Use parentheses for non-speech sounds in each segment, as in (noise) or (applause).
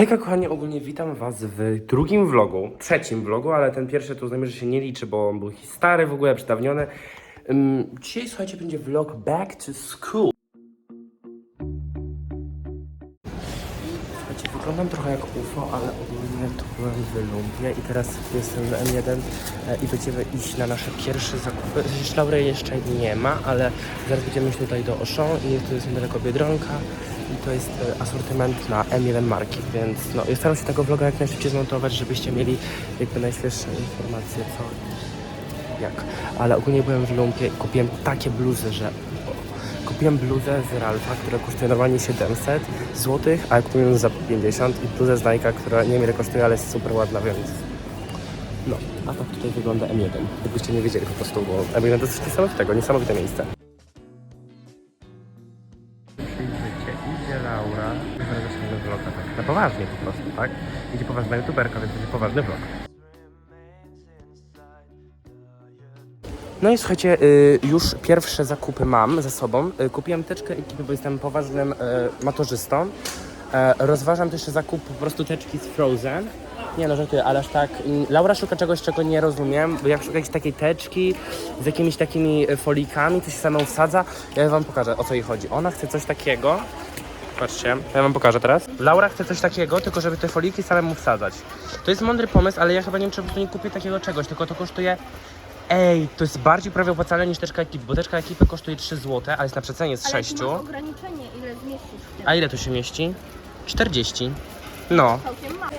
Hejka kochani, ogólnie witam was w drugim vlogu, trzecim vlogu, ale ten pierwszy to znajomych, że się nie liczy, bo on był stary, w ogóle przedawniony. Ym, dzisiaj słuchajcie, będzie vlog back to school. Wyglądam trochę jak UFO, ale ogólnie to byłem w lumpie i teraz jestem w M1 e, i będziemy iść na nasze pierwsze zakupy. Zresztą Laury jeszcze nie ma, ale zaraz będziemy iść tutaj do Auchan i to jest niedaleko Biedronka i to jest e, asortyment na M1 marki, więc no, ja staram się tego vloga jak najszybciej zmontować, żebyście mieli jakby najświeższe informacje, co jak. Ale ogólnie byłem w lumpie i kupiłem takie bluzy, że Kupiłem bluzę z Ralfa, która kosztuje normalnie 700 zł, a kupiłem za 50 i bluzę z Nike'a, która nie wiem ile kosztuje, ale jest super ładna, więc no. A tak tutaj wygląda M1, jakbyście nie wiedzieli po prostu, bo M1 to coś niesamowitego, niesamowite miejsce. Idzie Laura, zaraz zaczniemy vloga tak na poważnie po prostu, tak? Idzie poważna youtuberka, więc będzie poważny vlog. No i słuchajcie, y, już pierwsze zakupy mam ze sobą. Y, kupiłem teczkę ekipy, bo jestem poważnym y, maturzystą. Rozważam też zakup po prostu teczki z Frozen. Nie no, żartuję, ale aż tak. Laura szuka czegoś, czego nie rozumiem, bo jak szuka jakiejś takiej teczki z jakimiś takimi folikami, to się samą wsadza. Ja wam pokażę, o co jej chodzi. Ona chce coś takiego. Patrzcie, ja wam pokażę teraz. Laura chce coś takiego, tylko żeby te foliki samemu wsadzać. To jest mądry pomysł, ale ja chyba nie wiem, czy nie kupię takiego czegoś, tylko to kosztuje Ej, to jest bardziej prawie opłacalne niż teczka ekipy, bo teczka ekipy kosztuje 3 zł, ale jest na przecenie z Ale 6. ty masz ograniczenie, ile zmieścisz w tym. A ile to się mieści? 40. No, Całkiem mało.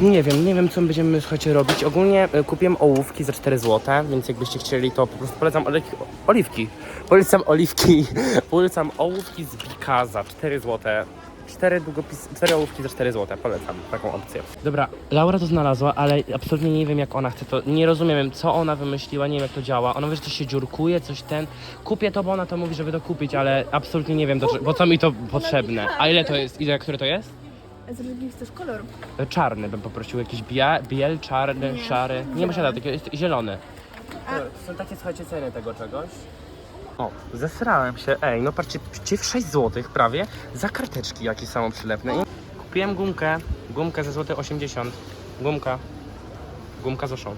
nie wiem, nie wiem co będziemy słuchajcie robić. Ogólnie y, kupiłem ołówki za 4 zł, więc jakbyście chcieli to po prostu polecam oli- oliwki. Polecam oliwki. (laughs) Polecam ołówki z Bika za 4 zł. 4, długopis, 4 ołówki za 4 zł, polecam taką opcję. Dobra, Laura to znalazła, ale absolutnie nie wiem jak ona chce to, nie rozumiem co ona wymyśliła, nie wiem jak to działa. Ona mówi, że coś się dziurkuje, coś ten. Kupię to, bo ona to mówi, żeby to kupić, ale absolutnie nie wiem, do, cze- po co mi to potrzebne. A ile to jest, ile, które to jest? Zrobisz też kolor. E, Czarny bym poprosił, jakiś bia, biel, czarny, Nie, szary. Nie ma zielony. takiego, jest zielony. A- Są takie, słuchajcie, ceny tego czegoś. O, zesrałem się. Ej, no patrzcie, ci w 6 zł prawie za karteczki jakieś samo przylepne. I kupiłem gumkę, gumkę za złote 80. Gumka. Gumka z Auchan.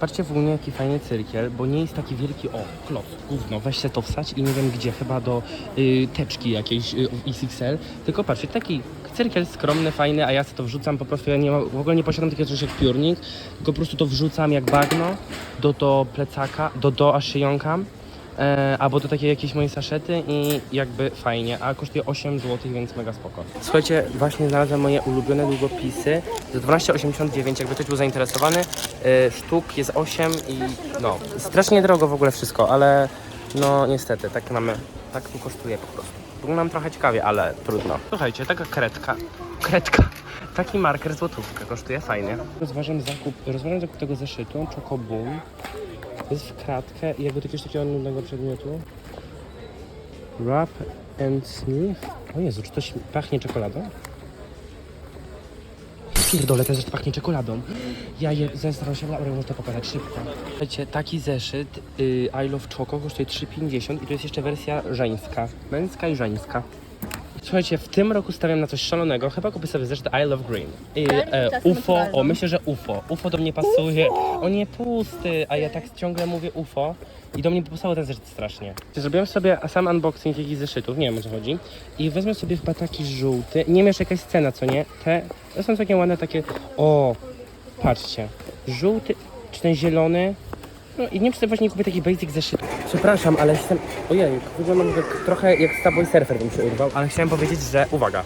Patrzcie w ogóle jaki fajny cyrkiel, bo nie jest taki wielki, o, kloc, gówno, weź się to wsać i nie wiem gdzie, chyba do y, teczki jakiejś y, XXL, tylko patrzcie, taki cyrkiel skromny, fajny, a ja sobie to wrzucam po prostu, ja nie w ogóle nie posiadam takiego czegoś jak piórnik, tylko po prostu to wrzucam jak bagno do, do plecaka, do, do aż się jąkam, e, albo do takiej jakiejś mojej saszety i jakby fajnie, a kosztuje 8 zł, więc mega spoko. Słuchajcie, właśnie znalazłem moje ulubione długopisy za 12,89, jakby ktoś był zainteresowany. E, sztuk jest 8 i no, strasznie drogo w ogóle wszystko, ale no niestety, tak mamy, tak tu kosztuje po prostu. Wyglądam trochę ciekawie, ale trudno. Słuchajcie, taka kredka, kredka, taki marker złotówkę kosztuje fajnie. Rozważam zakup, rozważam zakup tego zeszytu, Chocoboom. Jest w kratkę i jakby jakiegoś takiego nudnego przedmiotu. Wrap and Smooth. O Jezu, czy coś pachnie czekoladą? Pierdolę, ten zeszyt pachnie czekoladą. Ja je zestaram się, Laura, muszę to pokazać szybko. Słuchajcie, taki zeszyt y, I Love Choco kosztuje 3,50 i to jest jeszcze wersja żeńska. Męska i żeńska. Słuchajcie, w tym roku stawiam na coś szalonego. Chyba kupię sobie zeszyt I Love Green. I, e, UFO, o myślę, że UFO. UFO do mnie pasuje. O nie, pusty, a ja tak ciągle mówię UFO. I do mnie pasował ten zeszyt strasznie. Zrobiłem sobie sam unboxing jakichś zeszytów, nie wiem o co chodzi. I wezmę sobie chyba taki żółty. Nie wiem jeszcze jakaś scena, co nie? Te, to są takie ładne takie... O, patrzcie. Żółty, czy ten zielony. No i nie wiem, czy sobie właśnie kupię taki basic zeszyt. Przepraszam, ale jestem... Ojej, wyglądam jak, trochę jak Subway Surfer bym się urwał. Ale chciałem powiedzieć, że uwaga.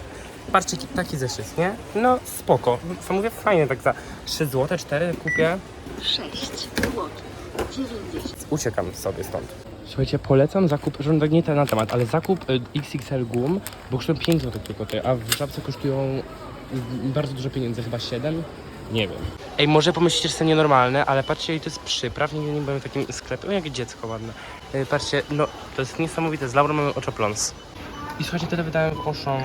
Patrzcie, ki- taki zeszyt, nie? No spoko. Co mówię, fajnie, tak za 3 zł, 4 kupię. 6 zł. 90. Uciekam sobie stąd. Słuchajcie, polecam zakup, że tak nie ten na temat, ale zakup y, XXL gum, bo kosztują 5 zł tylko te, a w żabce kosztują y, bardzo dużo pieniędzy, chyba 7? Nie wiem. Ej, może pomyślicie, że to nienormalne, ale patrzcie, to jest przypraw, nigdy nie byłem w takim sklepie. O, dziecko ładne. Ej, patrzcie, no, to jest niesamowite, z Laurą mamy oczopląs. I słuchajcie, tyle wydałem koszą.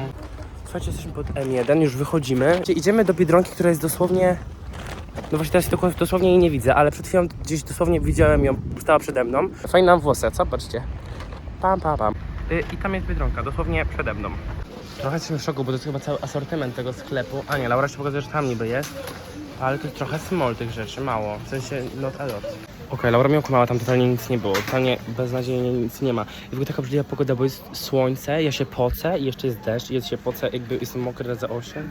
Słuchajcie, jesteśmy pod M1, już wychodzimy. Idziemy do Biedronki, która jest dosłownie no właśnie teraz dosłownie jej nie widzę, ale przed chwilą gdzieś dosłownie widziałem ją, stała przede mną. Fajna włosy, co? Patrzcie. Pam, pam, pam. Y, I tam jest Biedronka, dosłownie przede mną. Trochę jestem w szoku, bo to jest chyba cały asortyment tego sklepu. A nie, Laura się pokazuje, że tam niby jest. Ale jest trochę small tych rzeczy, mało. W sensie not a lot. Okej, Laura mnie okłamała, tam totalnie nic nie było. Totalnie beznadziejnie nic nie ma. I w ogóle taka obrzydliwa pogoda, bo jest słońce, ja się pocę i jeszcze jest deszcz i jest się pocę, jakby jestem mokry razy 8.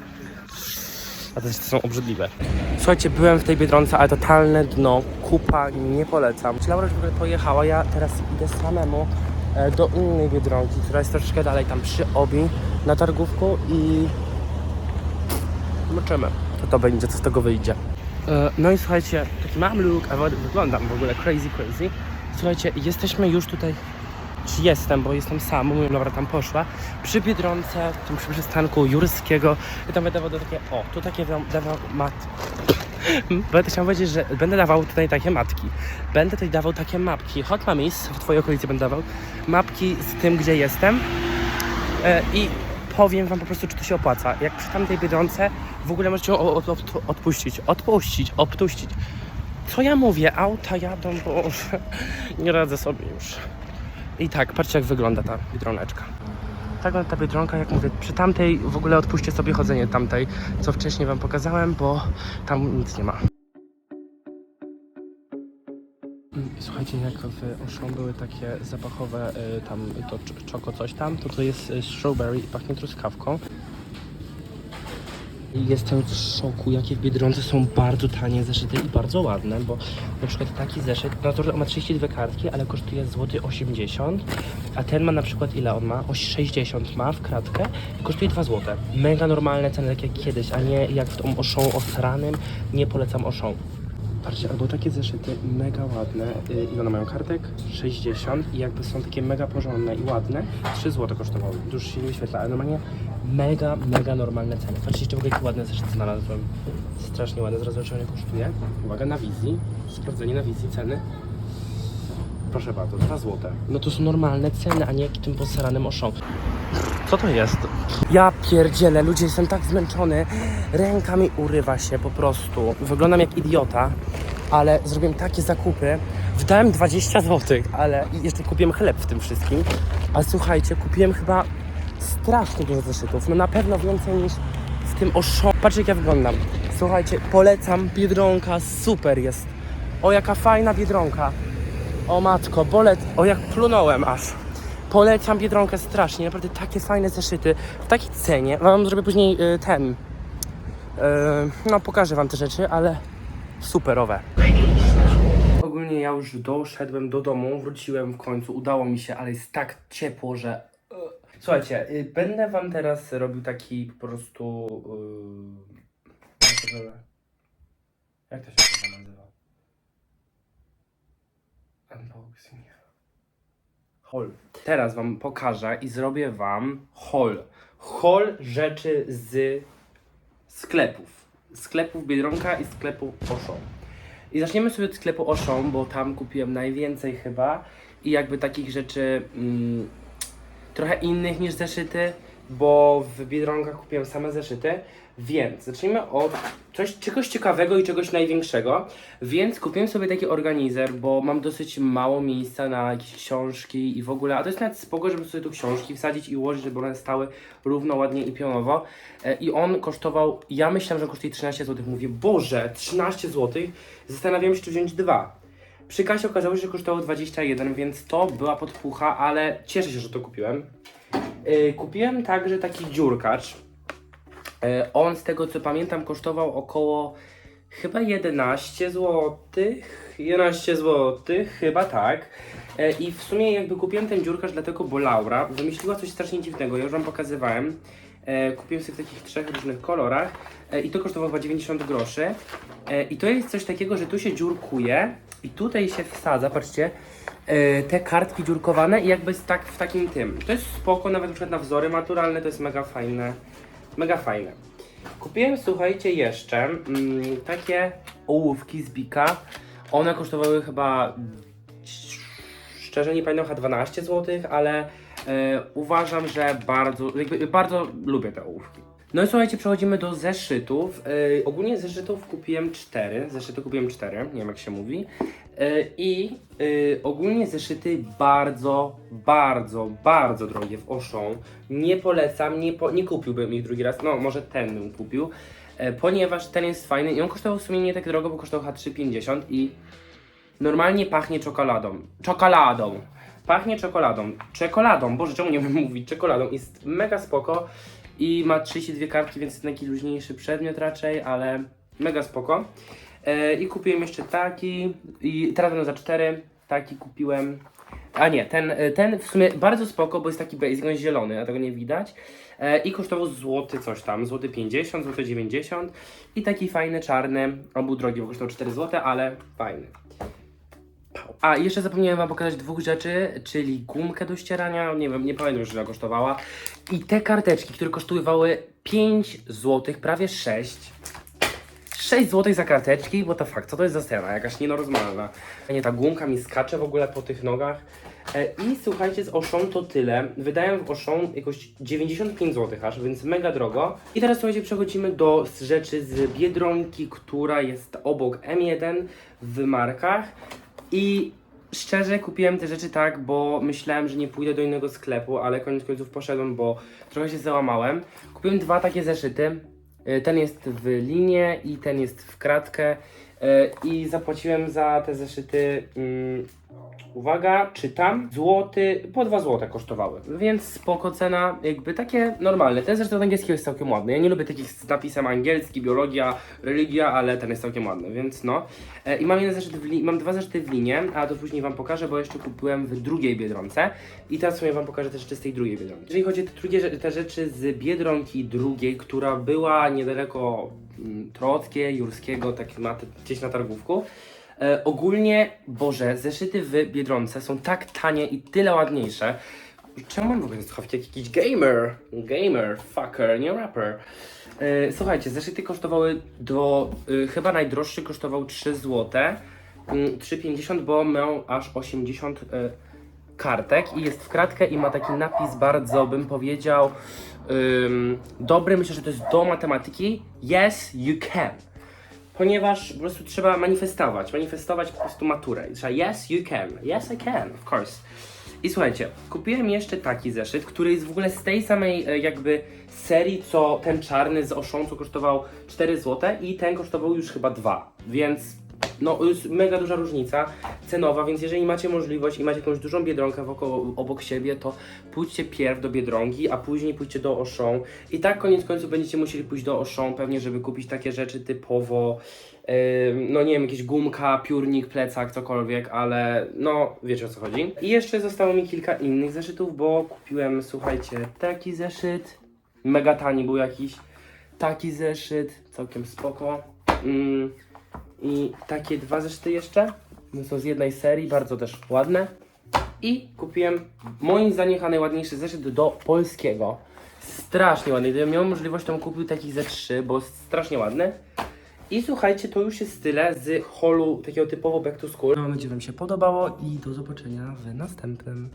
A te są obrzydliwe. Słuchajcie, byłem w tej Biedronce, ale totalne dno, kupa, nie polecam. Czy Laura już w ogóle pojechała, ja teraz idę samemu e, do innej Biedronki, która jest troszeczkę dalej, tam przy Obi, na targówku i zobaczymy, co to będzie, co z tego wyjdzie. E, No i słuchajcie, taki mam look, a wyglądam w ogóle crazy, crazy. Słuchajcie, jesteśmy już tutaj, czy jestem, bo jestem sam, mówię, Laura tam poszła, przy Biedronce, w tym przy przystanku Jurskiego i tam będę dawał takie, o, tu takie dawał mat. (laughs) Będę chciał powiedzieć, że będę dawał tutaj takie matki. Będę tutaj dawał takie mapki. Hot Mamis, w twojej okolicy będę dawał mapki z tym, gdzie jestem. E, I powiem wam po prostu, czy to się opłaca. Jak przy tamtej Biedronce w ogóle możecie o- odpuścić, odpuścić, obtuścić. Co ja mówię? Auta jadą, bo nie radzę sobie już. I tak, patrzcie jak wygląda ta biedroneczka. Tak ta biedronka, jak mówię, przy tamtej w ogóle odpuśćcie sobie chodzenie tamtej, co wcześniej wam pokazałem, bo tam nic nie ma. Słuchajcie, jak w Auchan były takie zapachowe, y, tam to cz- czoko coś tam, to to jest y, strawberry i pachnie truskawką. Jestem w szoku, jakie w Biedronce są bardzo tanie zeszyty i bardzo ładne, bo na przykład taki zeszyt, no to on ma 32 kartki, ale kosztuje złoty 80, a ten ma na przykład ile on ma? O 60 ma w kratkę i kosztuje 2 złote. Mega normalne ceny, tak jak kiedyś, a nie jak w tą Auchan osranym, nie polecam Auchan. Patrzcie, albo takie zeszyty mega ładne, y, ile one mają kartek? 60 i jakby są takie mega porządne i ładne, 3 zł kosztowały, już się nie wyświetla, ale normalnie mega, mega normalne ceny. Patrzcie, jeszcze w ogóle jakie ładne zeszyty znalazłem, strasznie ładne, zaraz zobaczymy kosztuje. Uwaga, na wizji, sprawdzenie na wizji ceny. Proszę bardzo, 2 zł. No to są normalne ceny, a nie jak tym posranym Auchan. Co to jest? Ja pierdzielę, ludzie, jestem tak zmęczony. Ręka mi urywa się po prostu. Wyglądam jak idiota, ale zrobiłem takie zakupy. Wdałem 20 zł, ale i jeszcze kupiłem chleb w tym wszystkim. Ale słuchajcie, kupiłem chyba strasznie dużo zeszytów. No na pewno więcej niż w tym Auchan. Patrzcie jak ja wyglądam. Słuchajcie, polecam Biedronka, super jest. O jaka fajna Biedronka. O matko, bolet, o jak plunąłem aż. Polecam Biedronkę strasznie, naprawdę takie fajne zeszyty, w takiej cenie. Wam zrobię później y, ten, y, no pokażę wam te rzeczy, ale superowe. Ogólnie ja już doszedłem do domu, wróciłem w końcu, udało mi się, ale jest tak ciepło, że... y. Słuchajcie, y, będę wam teraz robił taki po prostu... y, jak to się- nazywa? Unboxing. Haul. Teraz wam pokażę i zrobię wam haul. Haul rzeczy z sklepów. Sklepów Biedronka i sklepu Auchan. I zaczniemy sobie od sklepu Auchan, bo tam kupiłem najwięcej chyba i jakby takich rzeczy mm, trochę innych niż zeszyty, bo w Biedronkach kupiłem same zeszyty, więc zacznijmy od coś, czegoś ciekawego i czegoś największego, więc kupiłem sobie taki organizer, bo mam dosyć mało miejsca na jakieś książki i w ogóle, a to jest nawet spoko, żeby sobie tu książki wsadzić i ułożyć, żeby one stały równo, ładnie i pionowo E, i on kosztował, ja myślałem, że kosztuje 13 zł, mówię, Boże, 13 zł, zastanawiałem się, czy wziąć dwa. Przy kasie okazało się, że kosztowało 21, więc to była podpucha, ale cieszę się, że to kupiłem. Yy, kupiłem także taki dziurkacz. Yy, on z tego co pamiętam kosztował około chyba 11 zł. 11 zł, chyba tak. Yy, I w sumie jakby kupiłem ten dziurkacz dlatego, bo Laura wymyśliła coś strasznie dziwnego. Ja już wam pokazywałem. E, kupiłem sobie w takich trzech różnych kolorach e, i to kosztowało chyba 90 groszy. E, I to jest coś takiego, że tu się dziurkuje i tutaj się wsadza, patrzcie, te kartki dziurkowane i jakby tak w takim tym. To jest spoko, nawet na przykład na wzory maturalne, to jest mega fajne. Mega fajne. Kupiłem, słuchajcie, jeszcze mm, takie ołówki z Bika. One kosztowały chyba szczerze nie pamiętam, chyba 12 zł, ale uważam, że bardzo, jakby bardzo lubię te ołówki. No i słuchajcie, przechodzimy do zeszytów. Yy, ogólnie zeszytów kupiłem cztery. Zeszyty kupiłem cztery, nie wiem jak się mówi. Yy, I yy, ogólnie zeszyty bardzo, bardzo, bardzo drogie w Auchan. Nie polecam, nie, po, nie kupiłbym ich drugi raz. No, może ten bym kupił. E, ponieważ ten jest fajny i on kosztował w sumie nie tak drogo, bo kosztował chyba 3,50 i normalnie pachnie czekoladą. Czekoladą! Pachnie czekoladą. Czekoladą, boże, czemu nie wiem (laughs) mówić? Czekoladą. Jest mega spoko i ma 32 kartki, więc taki luźniejszy przedmiot raczej, ale mega spoko. E, I kupiłem jeszcze taki i teraz za 4. Taki kupiłem. A nie, ten, e, ten w sumie bardzo spoko, bo jest taki basic, on jest zielony, a tego nie widać. E, I kosztował złoty coś tam, złoty 50, złoty 90 i taki fajny czarny, on był drogi, bo kosztował 4 złote, ale fajny. A, jeszcze zapomniałem wam pokazać dwóch rzeczy, czyli gumkę do ścierania, nie wiem, nie pamiętam już ile kosztowała. I te karteczki, które kosztowały 5 zł, prawie 6. 6 zł za karteczki, what the fuck, co to jest za scena, jakaś nienormalna. Nie, ta gumka mi skacze w ogóle po tych nogach. E, I słuchajcie, z Auchan to tyle. Wydają w Auchan jakoś 95 zł aż, więc mega drogo. I teraz słuchajcie, przechodzimy do rzeczy z Biedronki, która jest obok M1 w markach. I szczerze kupiłem te rzeczy tak, bo myślałem, że nie pójdę do innego sklepu, ale koniec końców poszedłem, bo trochę się załamałem. Kupiłem dwa takie zeszyty. Y, Ten jest w linię i ten jest w kratkę. Y, I zapłaciłem za te zeszyty. Uwaga, czytam. Złoty, po 2 złote kosztowały. Więc spoko cena, jakby takie normalne. Ten zresztą od angielskiego jest całkiem ładny. Ja nie lubię takich z napisem angielski, biologia, religia, ale ten jest całkiem ładny, więc no. E, I mam zeszyt w mam dwa zeszyty w linie, a to później wam pokażę, bo jeszcze kupiłem w drugiej Biedronce. I teraz sobie wam pokażę te rzeczy z tej drugiej Biedronki. Jeżeli chodzi o te, drugie, te rzeczy z Biedronki drugiej, która była niedaleko mm, Trockiej, Jurskiego, tak na, gdzieś na targówku. E, ogólnie, Boże, zeszyty w Biedronce są tak tanie i tyle ładniejsze. Czemu mam w ogóle słuchawki jak jakiś gamer? Gamer, fucker, nie rapper. E, słuchajcie, zeszyty kosztowały do, e, chyba najdroższy kosztował 3 zł, mm, 3,50, bo miał aż 80 e, kartek i jest w kratkę i ma taki napis bardzo, bym powiedział, ym, dobry, myślę, że to jest do matematyki. Yes, you can ponieważ po prostu trzeba manifestować, manifestować po prostu maturę. I Trzeba yes, you can, yes, I can, of course. I słuchajcie, kupiłem jeszcze taki zeszyt, który jest w ogóle z tej samej e, jakby serii, co ten czarny z Auchan, co kosztował 4 zł i ten kosztował już chyba 2, więc no jest mega duża różnica cenowa, więc jeżeli macie możliwość i macie jakąś dużą Biedronkę wokoło, obok siebie, to pójdźcie pierw do Biedronki, a później pójdźcie do Auchan i tak koniec końców będziecie musieli pójść do Auchan pewnie, żeby kupić takie rzeczy typowo no nie wiem, jakieś gumka, piórnik, plecak, cokolwiek, ale no wiecie o co chodzi. I jeszcze zostało mi kilka innych zeszytów, bo kupiłem, słuchajcie, taki zeszyt, mega tani był jakiś, taki zeszyt, całkiem spoko. Ym, I takie dwa zeszyty jeszcze, no są z jednej serii, bardzo też ładne. I kupiłem moim zdaniem najładniejszy zeszyt do polskiego. Strasznie ładny. Gdybym miał możliwość, to bym kupił takich ze trzy, bo strasznie ładny. I słuchajcie, to już jest tyle z holu takiego typowo back to school. Mam nadzieję, że Wam się podobało i do zobaczenia w następnym.